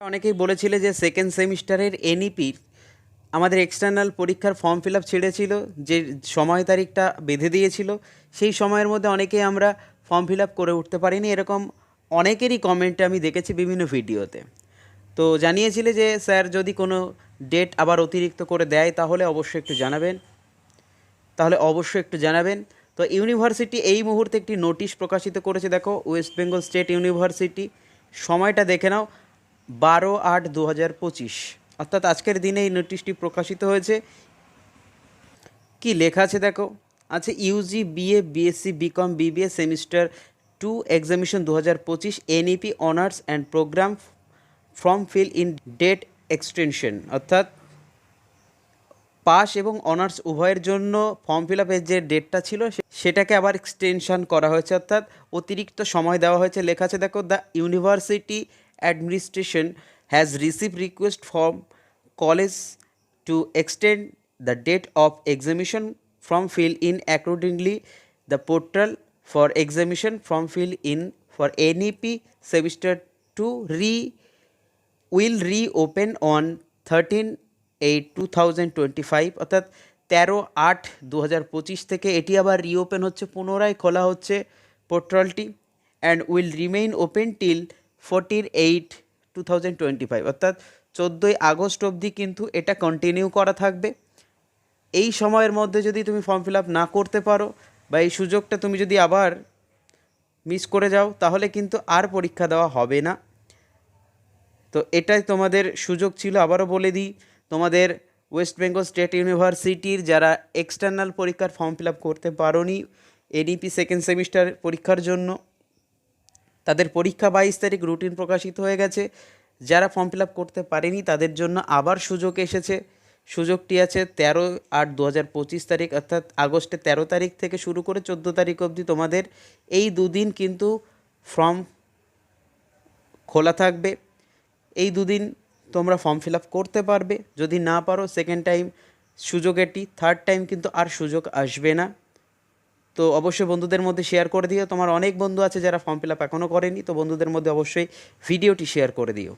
অনেকেই বলেছিলে যে সেকেন্ড সেমিস্টারের এনইপির আমাদের এক্সটার্নাল পরীক্ষার ফর্ম ফিল আপ ছেড়েছিল, যে সময় তারিখটা বেঁধে দিয়েছিল, সেই সময়ের মধ্যে অনেকেই আমরা ফর্ম ফিল আপ করে উঠতে পারিনি। এরকম অনেকেরই কমেন্টে আমি দেখেছি বিভিন্ন ভিডিওতে। তো জানিয়েছিলে যে স্যার যদি কোনো ডেট আবার অতিরিক্ত করে দেয়, তাহলে অবশ্যই একটু জানাবেন। তাহলে অবশ্যই একটু জানাবেন। তো ইউনিভার্সিটি এই মুহূর্তে একটি নোটিশ প্রকাশিত করেছে। দেখো ওয়েস্ট বেঙ্গল স্টেট ইউনিভার্সিটি সময়টা দেখে নাও। বারো আট দু হাজার পঁচিশ। অর্থাৎ আজকের দিনে এই নোটিশটি প্রকাশিত হয়েছে। কি লেখা আছে দেখো? আছে UG BA BSc BCom BBA semester two examination দু হাজার পঁচিশ NEP honours and programme form fill in date extension অর্থাৎ পাস এবং অনার্স উভয়ের জন্য ফর্ম ফিল আপের যে ডেটটা ছিল সেটাকে আবার এক্সটেনশন করা হয়েছে, অর্থাৎ অতিরিক্ত সময় দেওয়া হয়েছে। লেখা আছে, দেখো the university administration has receive request from college to extend the date of examination form fill in accordingly the portal for examination form fill in for NEP semester two re will re open on thirteen eight two thousand twenty five অর্থাৎ তেরো আট দু হাজার পঁচিশ থেকে এটি আবার reopen হচ্ছে, পুনরায় খোলা হচ্ছে পোর্টালটি and will remain open till fourteen eight two thousand twenty five অর্থাৎ চোদ্দোই আগস্ট অবধি কিন্তু এটা কন্টিনিউ করা থাকবে। এই সময়ের মধ্যে যদি তুমি ফর্ম ফিল আপ না করতে পারো বা এই সুযোগটা তুমি যদি আবার মিস করে যাও, তাহলে কিন্তু আর পরীক্ষা দেওয়া হবে না। তো এটাই তোমাদের সুযোগ ছিল, আবারও বলে দিই তোমাদের ওয়েস্ট বেঙ্গল স্টেট ইউনিভার্সিটির যারা এক্সটার্নাল পরীক্ষার ফর্ম ফিল আপ করতে পারোনি এডিপি সেকেন্ড সেমিস্টার পরীক্ষার জন্য, তাদের পরীক্ষা বাইশ তারিখ রুটিন প্রকাশিত হয়ে গেছে। যারা ফর্ম ফিল আপ করতে পারেনি, তাদের জন্য আবার সুযোগ এসেছে। সুযোগটি আছে তেরো আট দু হাজার পঁচিশ তারিখ, অর্থাৎ আগস্টের তেরো তারিখ থেকে শুরু করে চোদ্দ তারিখ অবধি তোমাদের এই দুদিন কিন্তু ফর্ম খোলা থাকবে। এই দুদিন তোমরা ফর্ম ফিল আপ করতে পারবে। যদি না পারো সেকেন্ড টাইম সুযোগ এটি থার্ড টাইম কিন্তু আর সুযোগ আসবে না। তো অবশ্যই বন্ধুদের মধ্যে শেয়ার করে দিও। তোমার অনেক বন্ধু আছে যারা ফর্ম ফিল আপ এখনও করেনি, তো বন্ধুদের মধ্যে অবশ্যই ভিডিওটি শেয়ার করে দিও।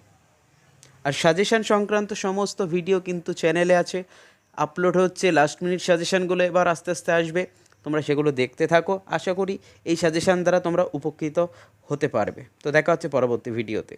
আর সাজেশান সংক্রান্ত সমস্ত ভিডিও কিন্তু চ্যানেলে আছে। আপলোড হচ্ছে লাস্ট মিনিট সাজেশানগুলো এবার আস্তে আস্তে আসবে। তোমরা সেগুলো দেখতে থাকো। আশা করি এই সাজেশান দ্বারা তোমরা উপকৃত হতে পারবে। তো দেখা হচ্ছে পরবর্তী ভিডিওতে